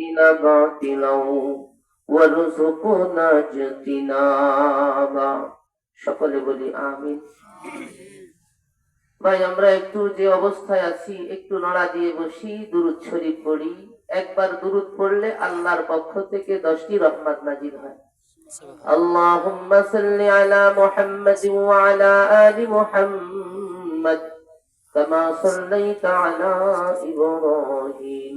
الدين باطلا وارزقنا اجتنابا সকলে বলি আমিন ভাই আমরা একটু যে অবস্থায় আছি একটু নড়া দিয়ে বসি দুরুদ শরীফ পড়ি একবার দুরুদ পড়লে আল্লাহর পক্ষ থেকে দশটি রহমত নাজির হয় اللهم صل على محمد وعلى آل محمد كما صليت على إبراهيم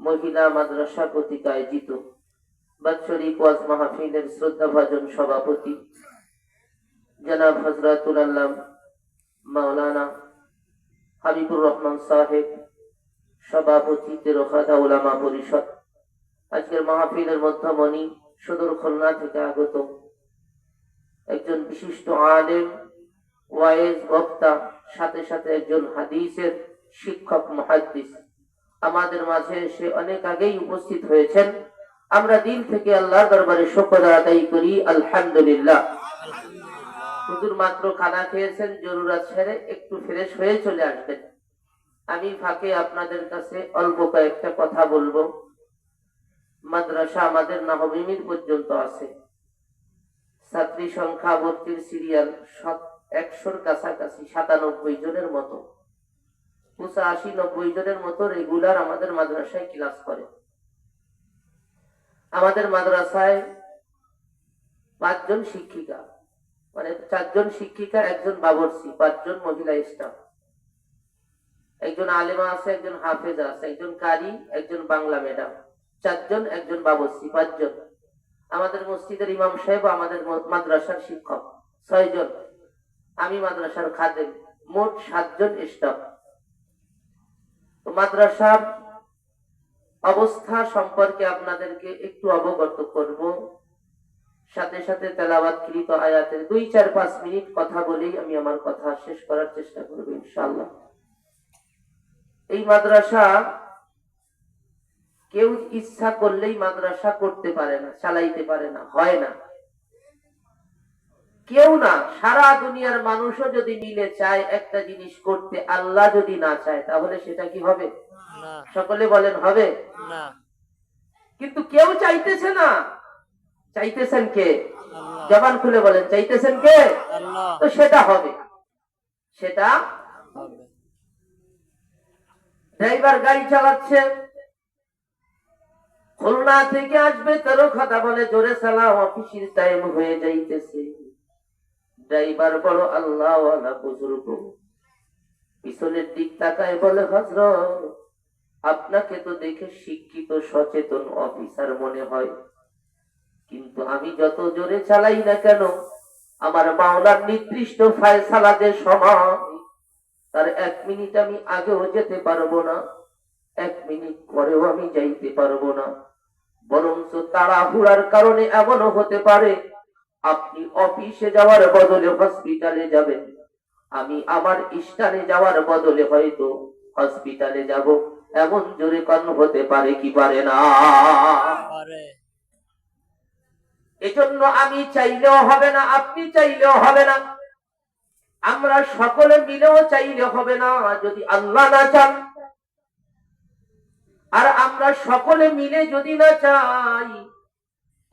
মহিলা মাদ্রাসা কর্তৃক আয়োজিত বাৎসরিক ওয়াজ মাহফিলের শ্রদ্ধাভাজন সভাপতি জনাব হজরতুল আল্লাহ মাওলানা হাবিবুর রহমান সাহেব, সভাপতি তেরোখাদা ওলামা পরিষদ। আজকের মাহফিলের মধ্যমণি সদর খুলনা থেকে আগত একজন বিশিষ্ট আলেম ওয়াইজ বক্তা, সাথে সাথে একজন হাদিসের শিক্ষক, মহাদ্দিস। আমাদের মাঝে সে অনেক আগেই উপস্থিত হয়েছেন। আমরা দিল থেকে আল্লাহর দরবারে শকর আদায় করি, আলহামদুলিল্লাহ। হুজুর মাত্র খানা খেয়েছেন, জরুরাত ছেড়ে একটু ফ্রেশ হয়ে চলে আসবেন। আমি ফাঁকে আপনাদের কাছে অল্প কয়েকটা কথা বলব। মাদ্রাসা আমাদের নবমিমির পর্যন্ত আছে। ছাত্রী সংখ্যা ভর্তির সিরিয়াল একশোর কাছাকাছি, সাতানব্বই জনের মতো। নব্বই জনের মতো রেগুলার আমাদের মাদ্রাসায় ক্লাস করে। আমাদের মাদ্রাসায় পাঁচজন শিক্ষিকা মানে চারজন শিক্ষিকা, একজন বাবরসি পাঁচজন মহিলা স্টাফ একজন আলেমা আছে, একজন হাফেজা আছে, একজন কারি, একজন বাংলা ম্যাডাম। চারজন, একজন বাবরসি পাঁচজন। আমাদের মসজিদের ইমাম সাহেব আমাদের মাদ্রাসার শিক্ষক, ছয়জন। আমি মাদ্রাসার খাদেম, মোট সাতজন স্টাফ মাদ্রাসার অবস্থা সম্পর্কে আপনাদেরকে একটু অবগত করব। সাথে সাথে তেলাবাদ কৃত আয়াতের দুই, চার, পাঁচ মিনিট কথা বলেই আমি আমার কথা শেষ করার চেষ্টা করব ইনশাল্লাহ এই মাদ্রাসা কেউ ইচ্ছা করলেই মাদ্রাসা করতে পারে না, চালাইতে পারে না, হয় না। কেউ না সারা দুনিয়ার মানুষও যদি মিলে চায় একটা জিনিস করতে আল্লাহ যদি না চায় তাহলে সেটা কি হবে? সকলে বলেন হবে? কিন্তু কেউ চাইতেছে না। চাইতেছেন কে? জবান খুলে বলেন চাইতেছেন কে? তো সেটা হবে। সেটা ড্রাইভার গাড়ি চালাচ্ছে। খুলনা থেকে আসবে তেরো খাতা বলে জোরে চালাও অফিসের টাইম হয়ে যাইতেছে। ড্রাইভার বড় আল্লাহ বুজুর্গ পিছনের দিক তাকায় বলে হজরত আপনাকে তো দেখে শিক্ষিত, সচেতন অফিসার মনে হয়। কিন্তু আমি যত জোরে চালাই না কেন, আমার মাওলার নির্দিষ্ট ফায়সালা যে সময়, তার এক মিনিট আমি আগেও যেতে পারব না, এক মিনিট পরেও আমি যাইতে পারব না। বরঞ্চ তাড়াহুড়ার কারণে এমনও হতে পারে আপনি অফিসে যাওয়ার বদলে হসপিটালে যাবেন। আমি আমার স্থানে যাওয়ার বদলে হয়তো হসপিটালে যাব। এমন জোরে কন হতে পারে কি পারে না? এজন্য আমি চাইলেও হবে না আপনি চাইলেও হবে না। আমরা সকলে মিলেও চাইলে হবে না যদি আল্লাহ না চান। আর আমরা সকলে মিলে যদি না চাই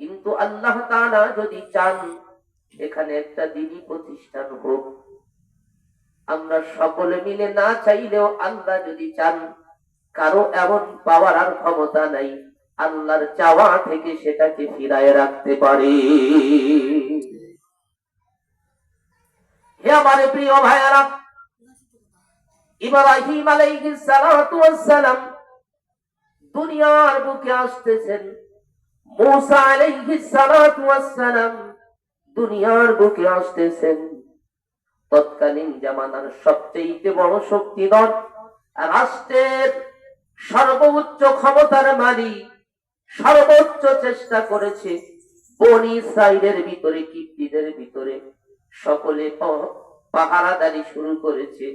কিন্তু আল্লাহ তাআলা যদি চান, এখানে একটা দিনই প্রতিষ্ঠান হোক। আমরা সকলে মিলে না চাইলেও আল্লাহ যদি চান, কারও এমন পাওয়ার আর ক্ষমতা নাই। আল্লাহর চাওয়া থেকে সেটাকে ফিরায় রাখতে পারে। হে প্রিয় ভাইয়ারা, ইব্রাহিম আলাইহিস সালাম দুনিয়ার বুকে আসতেছেন। মুসা সালাতু ওয়াস সালাম দুনিয়ার বুকে আসতেছেন। তৎকালীন জামানার সবচেয়ে বড় শক্তিধর রাষ্ট্রের সর্বোচ্চ ক্ষমতার মালিক, সর্বোচ্চ চেষ্টা করেছে বনি ইসরাইলের ভিতরে কিপ্তিদের ভিতরে। সকলে পাহারাদারি শুরু করেছে।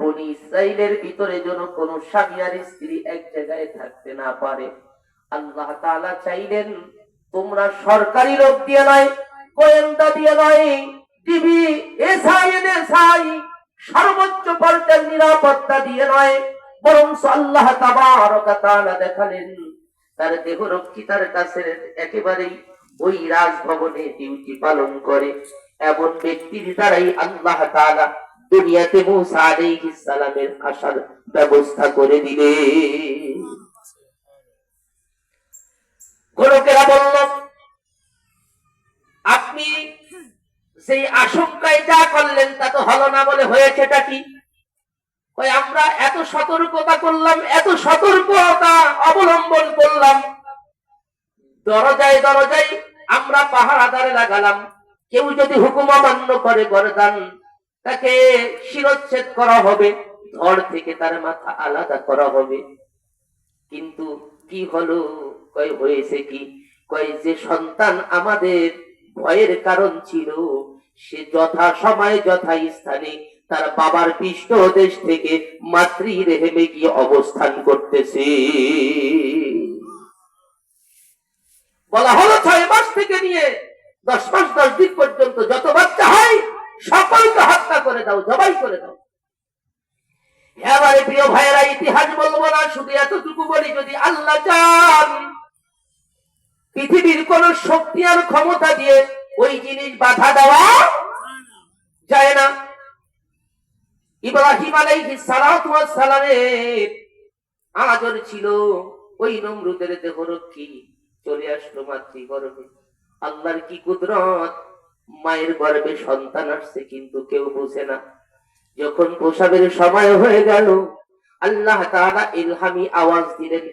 বনি ইসরাইলের ভিতরে যেন কোন স্বামী আর স্ত্রী এক জায়গায় থাকতে না পারে। আল্লাহ তাআলা চাইলেন, তোমরা সরকারি লোক দিয়ে নয়, গোয়েন্দা দিয়ে নয়, টিভি, এসআই, এনএসআই, সর্বোচ্চ পর্যায়ের নিরাপত্তা দিয়ে নয় বরং আল্লাহ তাবারক দেখালেন, তার দেহরক্ষী তার কাছে একেবারেই ওই রাজভবনে ডিউটি পালন করে। এমন ব্যক্তির দ্বারাই আল্লাহ তাআলা দুনিয়াতে মুসা আলাইহিস সালামের আসার ব্যবস্থা করে দিলে গোলকেরা বলল, আপনি সেই আশঙ্কায় যা করলেন তা তো হলো না বলে হয়েছেটা কি? আমরা এত সতর্কতা করলাম, এত সতর্কতা অবলম্বন করলাম। দরজায় দরজায় আমরা পাহারাদারে লাগালাম। কেউ যদি হুকুম অমান্য করে গরদান, তাকে শিরচ্ছেদ করা হবে ধর থেকে তার মাথা আলাদা করা হবে। কিন্তু কি হলো? কয়, হয়েছে কি? কয় যে সন্তান আমাদের ভয়ের কারণ ছিল, সে যথা সময়ে যথা স্থানে তার বাবার পৃষ্ঠ দেশ থেকে মাতৃ রেহেমে গিয়ে অবস্থান করতেছে। বলা হলো ছয় মাস থেকে নিয়ে দশ মাস, দশ দিন পর্যন্ত যত বাচ্চা হয়, সকলকে হত্যা করে দাও, জবাই করে দাও। আমার প্রিয় ভাইয়েরা, ইতিহাস বলব না, শুধু এতটুকু বলি, যদি আল্লাহ চান, পৃথিবীর কোন শক্তি আর ক্ষমতা দিয়ে ওই জিনিস বাধা দেওয়া যায় না। ইব্রাহিম আলাইহিস সালাতু ওয়াস সালামের আদর ছিল ওই নমরুদের দেহরক্ষী চলে আসলো মাতৃগর্ভে। আল্লাহর কি কুদরত? মায়ের গর্ভে সন্তান আসছে, কিন্তু কেউ বুঝে না। যখন প্রসাবের সময় হয়ে গেল আল্লাহ তারা ইলহামি আওয়াজ দিলেন